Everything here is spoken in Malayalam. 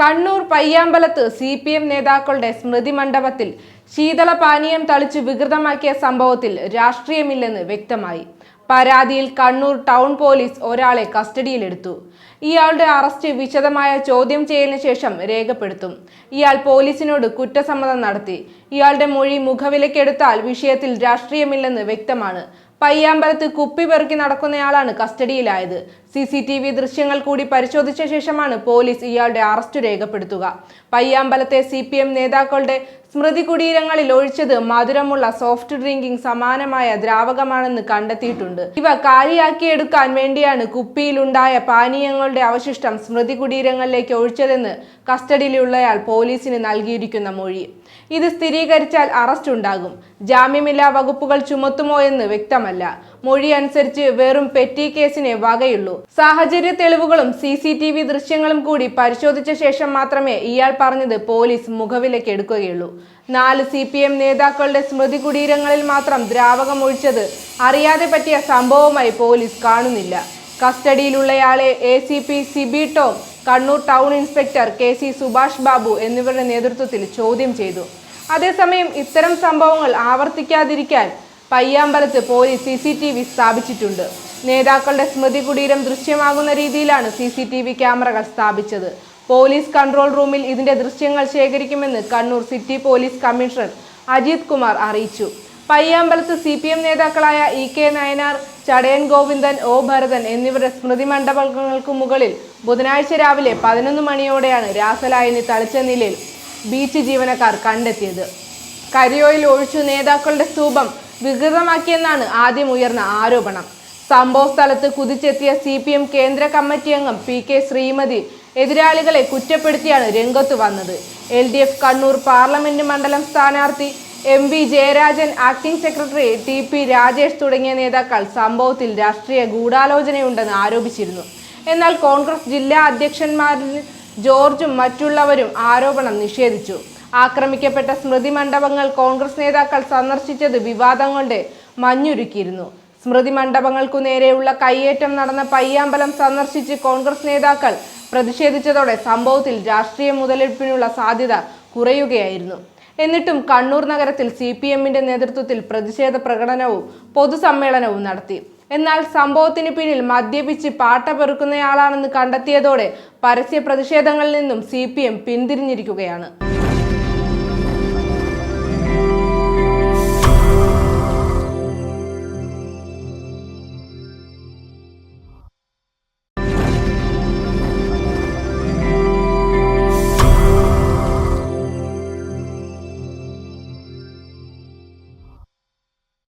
കണ്ണൂർ പയ്യാമ്പലത്ത് സി പി എം നേതാക്കളുടെ സ്മൃതി മണ്ഡപത്തിൽ ശീതള പാനീയം തളിച്ചു വികൃതമാക്കിയ സംഭവത്തിൽ രാഷ്ട്രീയമില്ലെന്ന് വ്യക്തമായി. പരാതിയിൽ കണ്ണൂർ ടൗൺ പോലീസ് ഒരാളെ കസ്റ്റഡിയിലെടുത്തു. ഇയാളുടെ അറസ്റ്റ് വിശദമായ ചോദ്യം ചെയ്യലിന് ശേഷം രേഖപ്പെടുത്തും. ഇയാൾ പോലീസിനോട് കുറ്റസമ്മതം നടത്തി. ഇയാളുടെ മൊഴി മുഖവിലക്കെടുത്താൽ വിഷയത്തിൽ രാഷ്ട്രീയമില്ലെന്ന് വ്യക്തമാണ്. പയ്യാമ്പലത്ത് കുപ്പി പെറുക്കി നടക്കുന്നയാളാണ് കസ്റ്റഡിയിലായത്. സി സി ടി വി ദൃശ്യങ്ങൾ കൂടി പരിശോധിച്ച ശേഷമാണ് പോലീസ് ഇയാളുടെ അറസ്റ്റ് രേഖപ്പെടുത്തുക. പയ്യാമ്പലത്തെ സി പി എം നേതാക്കളുടെ സ്മൃതി കുടീരങ്ങളിൽ ഒഴിച്ചത് മധുരമുള്ള സോഫ്റ്റ് ഡ്രിങ്കിങ് സമാനമായ ദ്രാവകമാണെന്ന് കണ്ടെത്തിയിട്ടുണ്ട്. ഇവ കാലിയാക്കിയെടുക്കാൻ വേണ്ടിയാണ് കുപ്പിയിലുണ്ടായ പാനീയങ്ങളുടെ അവശിഷ്ടം സ്മൃതി കുടീരങ്ങളിലേക്ക് ഒഴിച്ചതെന്ന് കസ്റ്റഡിയിലുള്ളയാൾ പോലീസിന് നൽകിയിരിക്കുന്ന മൊഴി. ഇത് സ്ഥിരീകരിച്ചാൽ അറസ്റ്റ് ഉണ്ടാകും. ജാമ്യമില്ലാ വകുപ്പുകൾ ചുമത്തുമോ എന്ന് വ്യക്തമല്ല. മൊഴി അനുസരിച്ച് വെറും പെറ്റി കേസിനെ വകയുള്ളൂ. സാഹചര്യ തെളിവുകളും സി സി ടി വി ദൃശ്യങ്ങളും കൂടി പരിശോധിച്ച ശേഷം മാത്രമേ ഇയാൾ പറഞ്ഞത് പോലീസ് മുഖവിലേക്ക് എടുക്കുകയുള്ളൂ. നാല് സി പി എം നേതാക്കളുടെ സ്മൃതി കുടീരങ്ങളിൽ മാത്രം ദ്രാവകം ഒഴിച്ചത് അറിയാതെ പറ്റിയ സംഭവമായി പോലീസ് കാണുന്നില്ല. കസ്റ്റഡിയിലുള്ളയാളെ A C P Sibi Tom Kannur town inspector K C Subhash Babu എന്നിവരുടെ നേതൃത്വത്തിൽ ചോദ്യം ചെയ്തു. അതേസമയം ഇത്തരം സംഭവങ്ങൾ ആവർത്തിക്കാതിരിക്കാൻ പയ്യാമ്പലത്ത് police C C T V സ്ഥാപിച്ചിട്ടുണ്ട്. നേതാക്കളുടെ സ്മൃതി കുടീരം ദൃശ്യമാകുന്ന രീതിയിലാണ് സി സി ടി വി ക്യാമറകൾ സ്ഥാപിച്ചത്. പോലീസ് കൺട്രോൾ റൂമിൽ ഇതിന്റെ ദൃശ്യങ്ങൾ ശേഖരിക്കുമെന്ന് Kannur city police commissioner Ajith Kumar അറിയിച്ചു. പയ്യാമ്പലത്ത് സി പി എം നേതാക്കളായ E K Nayanar Chadayan Govindan O Bharathan എന്നിവരുടെ സ്മൃതി മണ്ഡപങ്ങൾക്ക് മുകളിൽ ബുധനാഴ്ച രാവിലെ പതിനൊന്ന് മണിയോടെയാണ് രാസലായനി തളിച്ച നിലയിൽ ബീച്ച് ജീവനക്കാർ കണ്ടെത്തിയത്. കരിയോയിൽ ഒഴിച്ചു നേതാക്കളുടെ സ്തൂപം വികൃതമാക്കിയെന്നാണ് ആദ്യം ഉയർന്ന ആരോപണം. സംഭവ സ്ഥലത്ത് കുതിച്ചെത്തിയ സി പി എം കേന്ദ്ര കമ്മിറ്റി അംഗം പി കെ ശ്രീമതി എതിരാളികളെ കുറ്റപ്പെടുത്തിയാണ് രംഗത്ത് വന്നത്. L D F Kannur parliament മണ്ഡലം സ്ഥാനാർത്ഥി M V Jayarajan acting secretary T P Rajesh തുടങ്ങിയ നേതാക്കൾ സംഭവത്തിൽ രാഷ്ട്രീയ ഗൂഢാലോചനയുണ്ടെന്ന് ആരോപിച്ചിരുന്നു. എന്നാൽ കോൺഗ്രസ് ജില്ലാ അധ്യക്ഷന്മാരിൽ ജോർജും മറ്റുള്ളവരും ആരോപണം നിഷേധിച്ചു. ആക്രമിക്കപ്പെട്ട സ്മൃതി മണ്ഡപങ്ങൾ കോൺഗ്രസ് നേതാക്കൾ സന്ദർശിച്ചത് വിവാദങ്ങളുടെ മഞ്ഞുരുക്കിയിരുന്നു. സ്മൃതി മണ്ഡപങ്ങൾക്കു നേരെയുള്ള കയ്യേറ്റം നടന്ന പയ്യാമ്പലം സന്ദർശിച്ച് കോൺഗ്രസ് നേതാക്കൾ പ്രതിഷേധിച്ചതോടെ സംഭവത്തിൽ രാഷ്ട്രീയ മുതലെടുപ്പിനുള്ള സാധ്യത കുറയുകയായിരുന്നു. എന്നിട്ടും കണ്ണൂർ നഗരത്തിൽ സി പി എമ്മിന്റെ നേതൃത്വത്തിൽ പ്രതിഷേധ പ്രകടനവും പൊതുസമ്മേളനവും നടത്തി. എന്നാൽ സംഭവത്തിന് പിന്നിൽ മദ്യപിച്ച് പാട്ട പെറുക്കുന്നയാളാണെന്ന് കണ്ടെത്തിയതോടെ പരസ്യ പ്രതിഷേധങ്ങളിൽ നിന്നും സി പി എം പിന്തിരിഞ്ഞിരിക്കുകയാണ്.